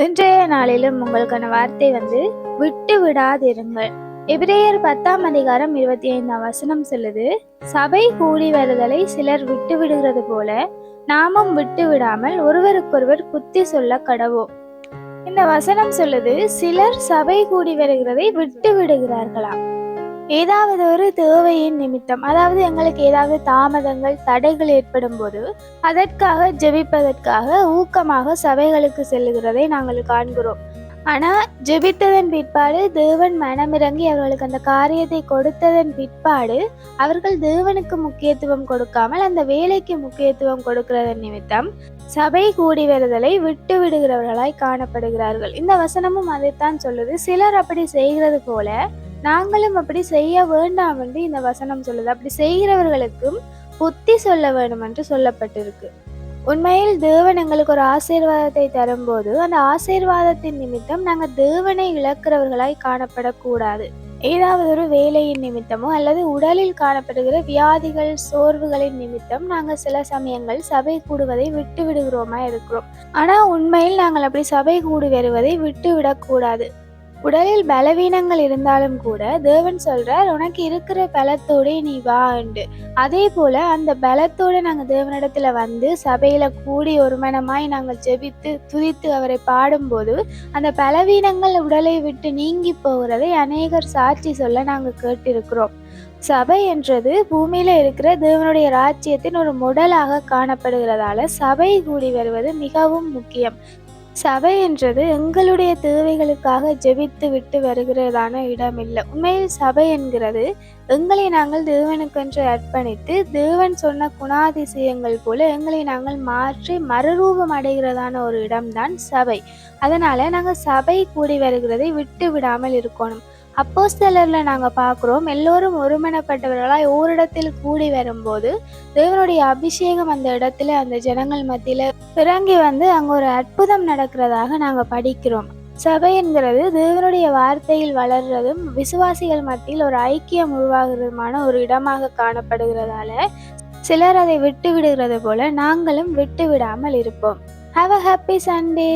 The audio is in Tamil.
இன்றைய நாளிலும் உங்களுக்கான வார்த்தை வந்து விட்டு விடாதிருங்கள். எபிரேயர் பத்தாம் அதிகாரம் இருபத்தி ஐந்தாம் வசனம் சொல்லுது சபை கூடி வருதலை சிலர் விட்டு விடுகிறது போல நாமும் விட்டு விடாமல் ஒருவருக்கொருவர் புத்தி சொல்ல கடவோம். இந்த வசனம் சொல்லுது சிலர் சபை கூடி வருகிறதை விட்டு விடுகிறார்களாம். ஏதாவது ஒரு தேவையின் நிமித்தம் அதாவது எங்களுக்கு ஏதாவது தாமதங்கள் தடைகள் ஏற்படும் போது அதற்காக ஜெபிப்பதற்காக ஊக்கமாக சபைகளுக்கு செல்லுகிறதை நாங்கள் காண்கிறோம். ஆனால் ஜெபித்ததன் பிற்பாடு தேவன் மனமிறங்கி அவர்களுக்கு அந்த காரியத்தை கொடுத்ததன் பிற்பாடு அவர்கள் தேவனுக்கு முக்கியத்துவம் கொடுக்காமல் அந்த வேலைக்கு முக்கியத்துவம் கொடுக்கிறதன் நிமித்தம் சபை கூடி வருதலை விட்டு விடுகிறவர்களாய் காணப்படுகிறார்கள். இந்த வசனமும் அதைத்தான் சொல்லுது. சிலர் அப்படி செய்கிறது போல நாங்களும் அப்படி செய்ய வேண்டாம் என்று இந்த வசனம் சொல்லுது. அப்படி செய்கிறவர்களுக்கும் புத்தி சொல்ல வேண்டும் என்று சொல்லப்பட்டிருக்கு. உண்மையில் தேவன் எங்களுக்கு ஒரு ஆசீர்வாதத்தை தரும்போது அந்த ஆசீர்வாதத்தின் நிமித்தம் நாங்கள் தேவனை இழக்கிறவர்களாய் காணப்படக்கூடாது. ஏதாவது ஒரு வேலையின் நிமித்தமோ அல்லது உடலில் காணப்படுகிற வியாதிகள் சோர்வுகளின் நிமித்தம் நாங்கள் சில சமயங்கள் சபை கூடுவதை விட்டு விடுகிறோமா இருக்கிறோம். ஆனால் உண்மையில் நாங்கள் அப்படி சபை கூடி வருவதை விட்டு விடக்கூடாது உடலில் பலவீனங்கள் இருந்தாலும் கூட தேவன் சொல்றார் உனக்கு இருக்கிற பலத்தோட நீ வாண்டு அதே போல அந்த பலத்தோட நாங்க தேவனிடத்துல வந்து சபையில கூடி ஒரு மனமாய் நாங்கள் ஜெபித்து துதித்து அவரை பாடும்போது அந்த பலவீனங்கள் உடலை விட்டு நீங்கி போகிறதை அநேகர் சாட்சி சொல்ல நாங்க கேட்டிருக்கிறோம். சபை என்றது பூமியில இருக்கிற தேவனுடைய ராஜ்யத்தின் ஒரு முடலாக காணப்படுகிறதால சபை கூடி வருவது மிகவும் முக்கியம். சபை என்றது எங்களுடைய தேவைகளுக்காக ஜெபித்து விட்டு வருகிறதான இடம் இல்லை உண்மையில் சபை என்கிறது எங்களை நாங்கள் தேவனுக்கென்று அர்ப்பணித்து தேவன் சொன்ன குணாதிசயங்கள் போல எங்களை நாங்கள் மாற்றி மறுரூபம் அடைகிறதான ஒரு இடம்தான் சபை. அதனால நாங்கள் சபை கூடி வருகிறதை விட்டு விடாமல் இருக்கணும். அப்போஸ்தலரில் நாங்கள் பார்க்குறோம். எல்லோரும் ஒருமனப்பட்டவர்களாய் ஓரிடத்தில் கூடி வரும்போது தேவனுடைய அபிஷேகம் அந்த இடத்துல அந்த ஜனங்கள் மத்தியில் இறங்கி வந்து அங்கே ஒரு அற்புதம் நடக்கிறதாக நாங்கள் படிக்கிறோம். சபை என்கிறது தேவனுடைய வார்த்தையில் வளர்றதும் விசுவாசிகள் மத்தியில் ஒரு ஐக்கியம் உருவாகிறதுமான ஒரு இடமாக காணப்படுகிறதால சிலர் அதை விட்டு விடுகிறது போல நாங்களும் விட்டு விடாமல் இருப்போம். Have a happy Sunday